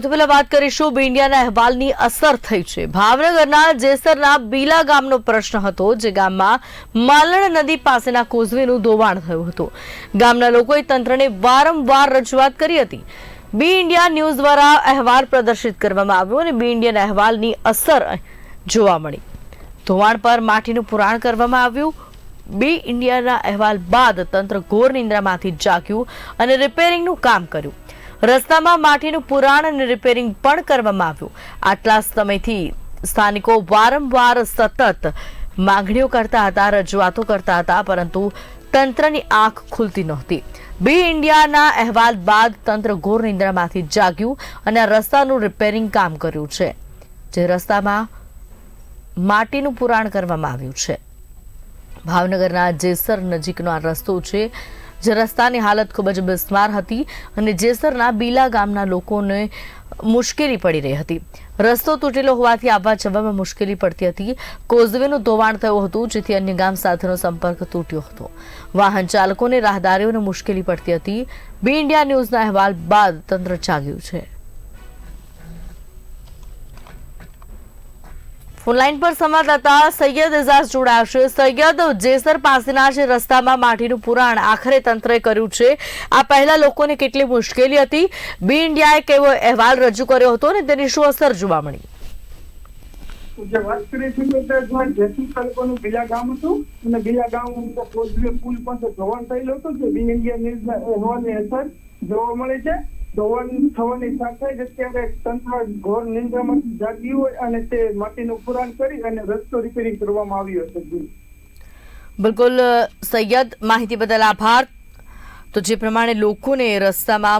સૌથી પહેલા વાત કરીશું બી અહેવાલની અસર થઈ છે. ભાવનગરના જેસરના બીલા ગામનો પ્રશ્ન હતો, જે ગામમાં માલણ નદી પાસેના કોઝવેનું ધોવાણ થયું હતું. ગામના લોકોએ તંત્રને વારંવાર રજૂઆત કરી હતી. બી ઇન્ડિયા ન્યૂઝ દ્વારા અહેવાલ પ્રદર્શિત કરવામાં આવ્યો અને બી ઇન્ડિયાના અહેવાલની અસર જોવા મળી. ધોવાણ પર માટીનું પુરાણ કરવામાં આવ્યું. બી ઇન્ડિયાના અહેવાલ બાદ તંત્ર ઘોર નિંદ્રામાંથી જાગ્યું અને રિપેરિંગનું કામ કર્યું. રસ્તામાં માટીનું પુરાણ અને રિપેરિંગ પણ કરવામાં આવ્યું. આટલા સમયથી સ્થાનિકો વારંવાર સતત માંગણીઓ કરતા હતા, રજૂઆતો કરતા હતા, પરંતુ તંત્રની આંખ ખુલતી નહોતી. બી ઇન્ડિયાના અહેવાલ બાદ તંત્ર ઘોર નિંદ્રામાંથી જાગ્યું અને રસ્તાનું રિપેરિંગ કામ કર્યું છે, જે રસ્તામાં માટીનું પુરાણ કરવામાં આવ્યું છે. ભાવનગરના જેસર નજીકનો આ રસ્તો છે જે રસ્તાની હાલત ખૂબ જ બિસ્માર હતી અને જેસરના બીલા ગામના લોકોને મુશ્કેલી પડી રહી હતી. રસ્તો તૂટેલો હોવાથી આવવા જવામાં મુશ્કેલી પડતી હતી. કોઝવેનું ધોવાણ થયું હતું, જેથી અન્ય ગામ સાથેનો સંપર્ક તૂટ્યો હતો. વાહન ચાલકોને રાહદારીઓને મુશ્કેલી પડતી હતી. બી ઇન્ડિયા ન્યૂઝના અહેવાલ બાદ તંત્ર જાગ્યું છે. ફોનલાઈન પર સંવાદદાતા સૈયદ એઝાઝ જોડાશે સૈયદ, જેસર પાસેના જે રસ્તામાં માટીનું પુરાણ આખરે તંત્રએ કર્યું છે. આ પહેલા લોકોને કેટલી મુશ્કેલી હતી? બી ઇન્ડિયાએ કેવો અહેવાલ રજૂ કર્યો હતો અને તેની શું અસર જોવા મળી? અસર જોવા મળે છે. નિંદ્રામાંથી જાગ્યું હોય અને તે માટીનું પુરાણ કરી અને રસ્તો રિપેરિંગ કરવામાં આવ્યો છે. બિલકુલ સૈયદ, માહિતી બદલ આભાર. તો જે પ્રમાણે લોકોને રસ્તામાં